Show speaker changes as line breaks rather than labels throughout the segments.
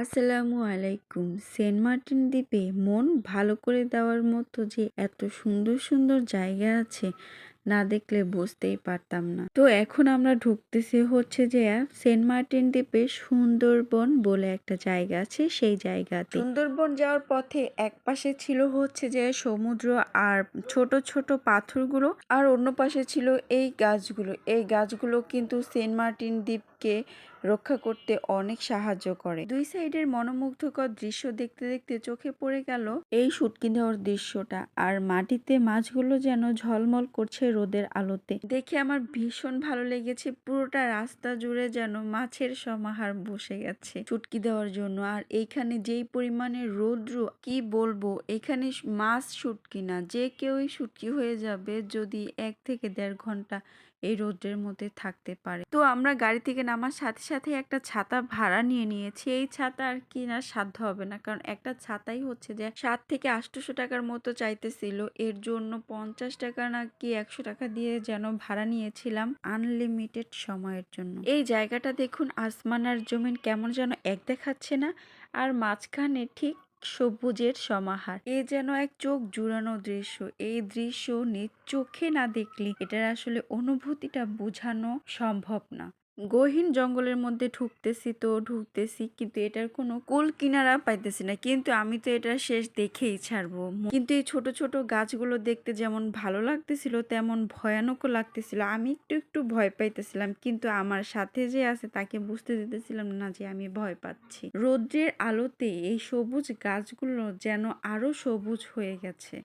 আসসালামু আলাইকুম। Saint Martin দ্বীপে মন ভালো করে দেওয়ার মতো যে এত সুন্দর সুন্দর জায়গা আছে, না দেখলে বুঝতেই পারতাম না। তো এখন আমরা ঢুকতেছি হচ্ছে যে সেন্ট মার্টিন দ্বীপে সুন্দরবন বলে একটা জায়গা আছে, সেই জায়গাতে। সুন্দরবন যাওয়ার পথে এক পাশে ছিল হচ্ছে যে সমুদ্র আর ছোট ছোট পাথরগুলো আর অন্য পাশে ছিল এই গাছগুলো। এই গাছগুলো কিন্তু সেন্ট মার্টিন দ্বীপকে রক্ষা করতে অনেক সাহায্য করে। দুই সাইডের মনোমুগ্ধকর দৃশ্য দেখতে দেখতে চোখে পড়ে গেল এই শুটকি দেওয়ার দৃশ্যটা। আর মাটিতে মাছগুলো যেন ঝলমল করছে রোদের আলোতে। দেখে আমার ভীষণ ভালো লেগেছে, পুরোটা রাস্তা জুড়ে যেন মাছের সমাহার বসে গেছে শুটকি দেওয়ার জন্য। আর এইখানে যেই পরিমাণে রৌদ্র, কি বলব, এখানে মাছ শুটকি না, যে কেউই শুটকি হয়ে যাবে যদি এক থেকে দেড় ঘণ্টা এই রোদ্রের মধ্যে থাকতে পারে। তো আমরা গাড়ি থেকে নামার সাথে সাথে একটা ছাতা ভাড়া নিয়ে নিয়েছি। এই ছাতা আর কি না সাধ্য হবে না। কারণ একটা ছাতাই হচ্ছে যে সাত থেকে আটশোশো টাকার মতো চাইতেছিল। এর জন্য পঞ্চাশ টাকা না কি একশো টাকা দিয়ে যেন ভাড়া নিয়েছিলাম আনলিমিটেড সময়ের জন্য। এই জায়গাটা দেখুন, আসমান আর জমিন কেমন যেন এক দেখাচ্ছে না। আর মাঝখানে ঠিক সবুজের সমাহার। এ যেন এক চোখ জুড়ানো দৃশ্য। এই দৃশ্য নিজ চোখে না দেখলে এটার আসলে অনুভূতিটা বোঝানো সম্ভব না। গহীন জঙ্গলের মধ্যে ঢুকতেছি তো ঢুকতেছি, কিন্তু এটার কোনো কুল কিনারা পাইতেছি না। কিন্তু আমি তো এটা শেষ দেখেই ছাড়বো। কিন্তু এই ছোট ছোট গাছগুলো দেখতে যেমন ভালো লাগতেছিল, তেমন ভয়ানকও লাগতেছিল। আমি একটু একটু ভয় পাইতেছিলাম, কিন্তু আমার সাথে যে আছে তাকে বুঝতে দিতেছিলাম না যে আমি ভয় পাচ্ছি। রৌদ্রের আলোতে এই সবুজ গাছগুলো যেন আরও সবুজ হয়ে গেছে।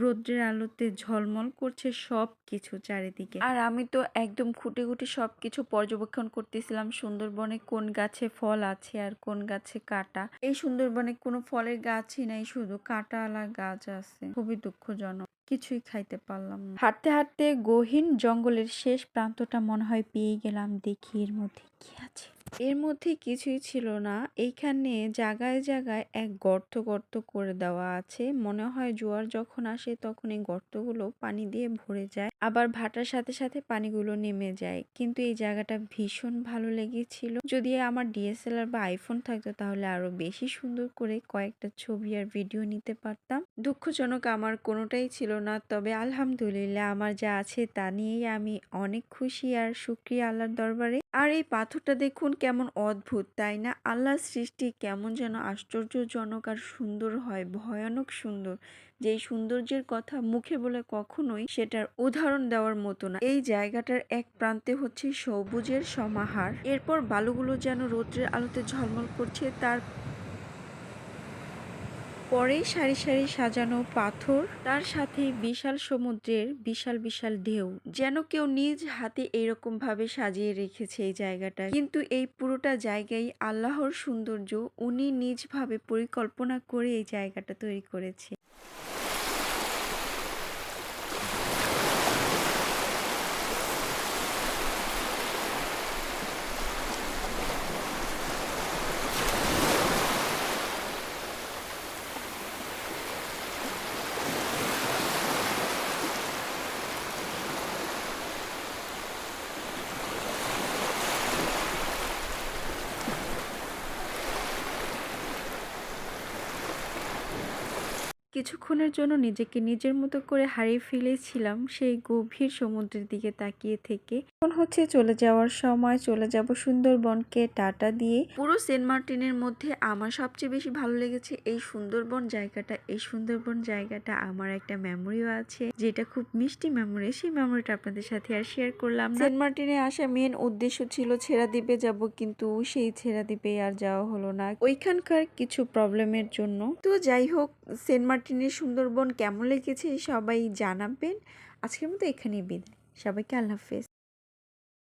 রৌদ্রের আলোতে ঝলমল করছে সব কিছু চারিদিকে। আর আমি তো একদম খুঁটে খুঁটে সব কিছু পর্যবেক্ষণ করতেছিলাম, সুন্দরবনে কোন গাছে ফল আছে আর কোন গাছে কাটা। এই সুন্দরবনে কোনো ফলের গাছই নাই, শুধু কাঁটাওয়ালা গাছ আছে। খুবই দুঃখজনক, কিছুই খাইতে পারলাম না। হাঁটতে হাঁটতে গহীন জঙ্গলের শেষ প্রান্তটা মনে হয় পেয়ে গেলাম, দেখি এর মধ্যে কি আছে। এর মধ্যে কিছুই ছিল না। এইখানে জায়গায় জায়গায় এক গর্ত গর্ত করে দেওয়া আছে। মনে হয় জোয়ার যখন আসে তখন এই গর্তগুলো পানি দিয়ে ভরে যায়। আবার ভাটার সাথে সাথে পানিগুলো নেমে যায়। কিন্তু এই জায়গাটা ভীষণ ভালো লেগেছিল। যদি আমার ডিএসএলআর বা আইফোন থাকতো তাহলে আরও বেশি সুন্দর করে কয়েকটা ছবি আর ভিডিও নিতে পারতাম। দুঃখজনক আমার কোনোটাই ছিল না। তবে আলহামদুলিল্লাহ আমার যা আছে তা নিয়েই আমি অনেক খুশি আর শুক্রিয়া আল্লাহর দরবারে। আর এই পাথরটা দেখুন কেমন অদ্ভুত, তাই না? আল্লাহ সৃষ্টি কেমন যেন আশ্চর্যজনক আর সুন্দর হয়, ভয়ানক সুন্দর। যেই সৌন্দর্যের কথা মুখে বলে কখনোই সেটার উদাহরণ দেওয়ার মতো না। এই জায়গাটার এক প্রান্তে হচ্ছে সবুজের সমাহার। এরপর বালুগুলো যেন রৌদ্রের আলোতে ঝলমল করছে, তার পরেই সারি সারি সাজানো পাথর, তার সাথে বিশাল সমুদ্রের বিশাল বিশাল ঢেউ, যেন কেউ নিজ হাতে এইরকম ভাবে সাজিয়ে রেখেছে এই জায়গাটা। কিন্তু এই পুরোটা জায়গায় আল্লাহর সৌন্দর্য উনি নিজভাবে পরিকল্পনা করে এই জায়গাটা তৈরি করেছে। কিছুক্ষণের জন্য নিজেকে নিজের মতো করে হারিয়ে ফেলেছিলাম সেই গভীর সমুদ্রের দিকে তাকিয়ে থেকে। এখন হচ্ছে চলে যাওয়ার সময়, চলে যাব সুন্দরবনকে টাটা দিয়ে। পুরো সেন্ট মার্টিনের মধ্যে আমার সবচেয়ে বেশি ভালো লেগেছে এই সুন্দরবন জায়গাটা। এই সুন্দরবন জায়গাটা আমার একটা মেমোরিও আছে, যেটা খুব মিষ্টি মেমোরি সেই মেমোরিটা আপনাদের সাথে আর শেয়ার করলাম সেন্ট মার্টিনে আসা মেন উদ্দেশ্য ছিল ছেড়া দ্বীপে যাব, কিন্তু সেই ছেড়া দ্বীপে আর যাওয়া হলো না। ওইখানকার কিছু প্রবলেমের জন্য। তো যাই হোক, সেন্ট মার্টিনের সুন্দরবন কেমন লেগেছে সবাই জানাবেন। আজকের মতো এখানেই বিদায়। সবাইকে আল্লাহ হাফেজ।